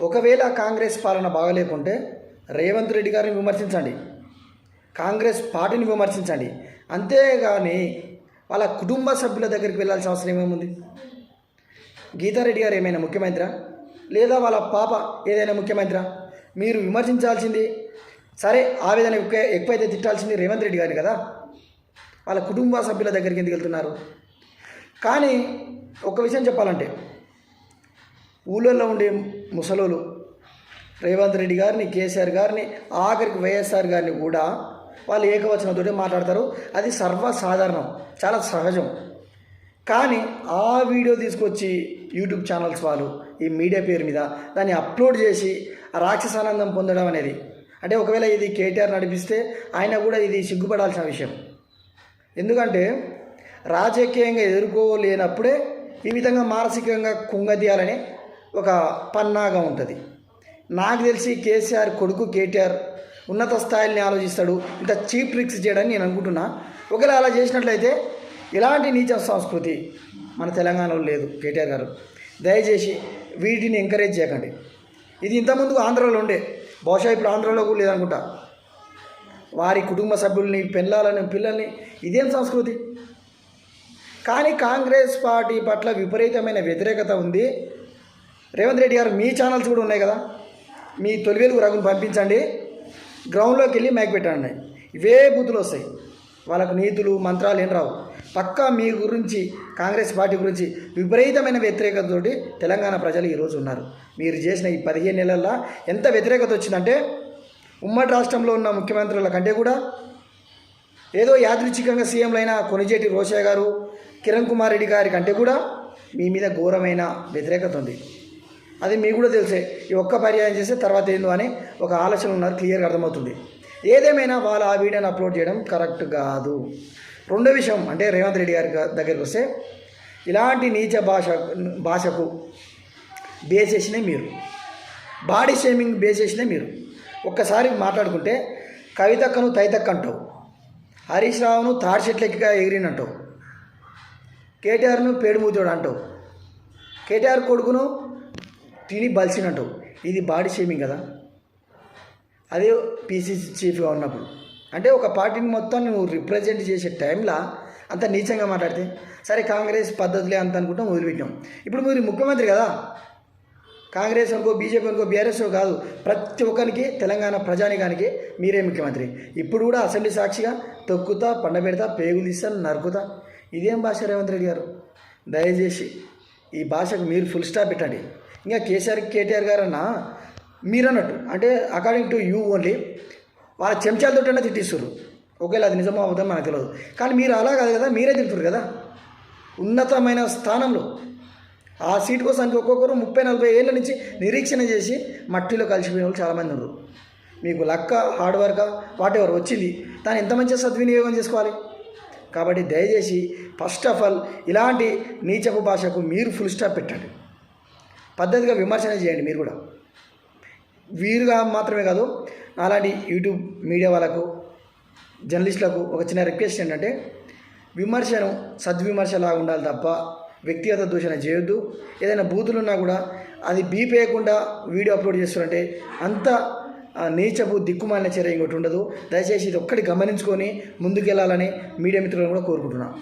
ఒకవేళ కాంగ్రెస్ పాలన బాగలేకుంటే రేవంత్ రెడ్డి గారిని విమర్శించండి. కాంగ్రెస్ పార్టీని విమర్శించండి. అంతేగాని వాళ్ళ కుటుంబ సభ్యుల దగ్గరికి వెళ్ళాల్సిన అవసరం ఏమేముంది? గీతారెడ్డి గారు ఏమైనా ముఖ్యమంత్రా? లేదా వాళ్ళ పాప ఏదైనా ముఖ్యమంత్రా? మీరు విమర్శించాల్సింది సరే ఆవేదన ఎక్కువ ఎక్కువైతే తిట్టాల్సింది రేవంత్ రెడ్డి గారిని కదా? వాళ్ళ కుటుంబ సభ్యుల దగ్గరికి ఎందుకు వెళ్తున్నారు? కానీ ఒక విషయం చెప్పాలంటే ఊళ్ళల్లో ఉండే ముసలోళ్ళు రేవంత్ రెడ్డి గారిని కేసీఆర్ గారిని ఆఖరికి వైఎస్ఆర్ గారిని కూడా వాళ్ళు ఏకవచనంతో మాట్లాడతారు. అది సర్వసాధారణం. చాలా సహజం. కానీ ఆ వీడియో తీసుకొచ్చి యూట్యూబ్ ఛానల్స్ వాళ్ళు ఈ మీడియా పేరు మీద దాన్ని అప్లోడ్ చేసి ఆ రాక్షసానందం పొందడం అనేది. అంటే ఒకవేళ ఇది కేటీఆర్ నడిపిస్తే ఆయన కూడా ఇది సిగ్గుపడాల్సిన విషయం. ఎందుకంటే రాజకీయంగా ఎదుర్కోలేనప్పుడే ఈ విధంగా మానసికంగా కుంగదీయాలని ఒక పన్నాగా ఉంటుంది. నాకు తెలిసి కేసీఆర్ కొడుకు కేటీఆర్ ఉన్నత స్థాయిని ఆలోచిస్తాడు. ఇంత చీప్ ట్రిక్స్ చేయడని నేను అనుకుంటున్నా. ఒకవేళ అలా చేసినట్లయితే ఇలాంటి నీచ సంస్కృతి మన తెలంగాణలో లేదు కేటీఆర్ గారు. దయచేసి వీటిని ఎంకరేజ్ చేయకండి. ఇది ఇంతకుముందు ఆంధ్రాలో ఉండే. బహుశా ఇప్పుడు ఆంధ్రాలో కూడా లేదనుకుంటా. వారి కుటుంబ సభ్యుల్ని పిల్లలని పిల్లల్ని ఇదేం సంస్కృతి? కానీ కాంగ్రెస్ పార్టీ పట్ల విపరీతమైన వ్యతిరేకత ఉంది. రేవంత్ రెడ్డి గారు మీ ఛానల్స్ కూడా ఉన్నాయి కదా? మీ తొలి వెలుగు రఘుని పంపించండి. గ్రౌండ్లోకి వెళ్ళి మైక్ పెట్టండి. ఇవే బూతులు వస్తాయి. వాళ్ళకు నీతులు మంత్రాలు ఏం రావు. పక్కా మీ గురించి కాంగ్రెస్ పార్టీ గురించి విపరీతమైన వ్యతిరేకతతోటి తెలంగాణ ప్రజలు ఈరోజు ఉన్నారు. మీరు చేసిన ఈ పదిహేను నెలల్లో ఎంత వ్యతిరేకత వచ్చిందంటే ఉమ్మడి రాష్ట్రంలో ఉన్న ముఖ్యమంత్రుల కంటే కూడా ఏదో యాదృచ్ఛికంగా సీఎంలైన కొనిజేటి రోషయ్య గారు కిరణ్ కుమార్ రెడ్డి గారి కంటే కూడా మీ మీద ఘోరమైన వ్యతిరేకత ఉంది. అది మీకు కూడా తెలిసే. ఈ ఒక్క పర్యాయం చేస్తే తర్వాత ఏందో అని ఒక ఆలోచన ఉన్నారు క్లియర్గా అర్థమవుతుంది. ఏదేమైనా వాళ్ళు ఆ వీడియోని అప్లోడ్ చేయడం కరెక్ట్ కాదు. రెండో విషయం అంటే రేవంత్ రెడ్డి గారి దగ్గరికి వస్తే ఇలాంటి నీచ భాష భాషకు బేస్ చేసినే మీరు. బాడీ షేమింగ్ బేస్ చేసినే మీరు. ఒక్కసారి మాట్లాడుకుంటే కవితక్కను తైతక్క అంటావు హరీష్ రావును తాడి చెట్లెక్కిగా ఎగిరినంటావు కేటీఆర్ను పేడుమూతుడు అంటావు కేటీఆర్ కొడుకును తిని బలిసినట్టు. ఇది బాడీ షేమింగ్ కదా? అదే పీసీసీ చీఫ్గా ఉన్నప్పుడు. అంటే ఒక పార్టీని మొత్తం నువ్వు రిప్రజెంట్ చేసే టైంలో అంత నీచంగా మాట్లాడితే సరే కాంగ్రెస్ పద్ధతులే అంత అనుకుంటాం వదిలిపెట్టాం. ఇప్పుడు మీరు ముఖ్యమంత్రి కదా? కాంగ్రెస్ అనుకో బీజేపీ అనుకో బీఆర్ఎస్ కాదు ప్రతి ఒక్కరికి తెలంగాణ ప్రజానికానికి మీరే ముఖ్యమంత్రి. ఇప్పుడు కూడా అసెంబ్లీ సాక్షిగా తొక్కుతా పండబెడతా పేగులు ఇస్తా నరుకుతా. ఇదేం భాష రేవంత్ రెడ్డి గారు? దయచేసి ఈ భాషకు మీరు ఫుల్ స్టాప్ పెట్టండి. ఇంకా కేసీఆర్ కేటీఆర్ గారు అన్న మీరు అన్నట్టు అంటే అకార్డింగ్ టు యూ ఓన్లీ వాళ్ళ చెంచాలతోటైనా తిట్టిస్తారు ఒకవేళ అది నిజమో అవుతుందో మనకు తెలియదు కానీ మీరు అలా కాదు కదా మీరే తింటారు కదా. ఉన్నతమైన స్థానంలో ఆ సీట్ కోసానికి ఒక్కొక్కరు ముప్పై నలభై ఏళ్ళ నుంచి నిరీక్షణ చేసి మట్టిలో కలిసిపోయిన వాళ్ళు చాలామంది ఉన్నారు. మీకు లక్క హార్డ్ వర్క్ వాట్ ఎవర్ వచ్చింది దాన్ని ఎంత మంచిగా సద్వినియోగం చేసుకోవాలి? కాబట్టి దయచేసి ఫస్ట్ ఆఫ్ ఆల్ ఇలాంటి నీచపు భాషకు మీరు ఫుల్ స్టాప్ పెట్టండి. పద్ధతిగా విమర్శన చేయండి మీరు కూడా. వీరుగా మాత్రమే కాదు అలాంటి యూట్యూబ్ మీడియా వాళ్ళకు జర్నలిస్టులకు ఒక చిన్న రిక్వెస్ట్ ఏంటంటే విమర్శను సద్విమర్శలా ఉండాలి తప్ప వ్యక్తిగత దూషణ చేయొద్దు. ఏదైనా బూతులు ఉన్నా కూడా అది బీప్ వేయకుండా వీడియో అప్లోడ్ చేస్తున్నారంటే అంత ఆ, నీచపు దిక్కుమాలిన చర్య ఇంకోటి ఉండదు. దయచేసి ఇది ఒక్కటి గమనించుకొని ముందుకెళ్ళాలని మీడియా మిత్రులను కూడా కోరుకుంటున్నాను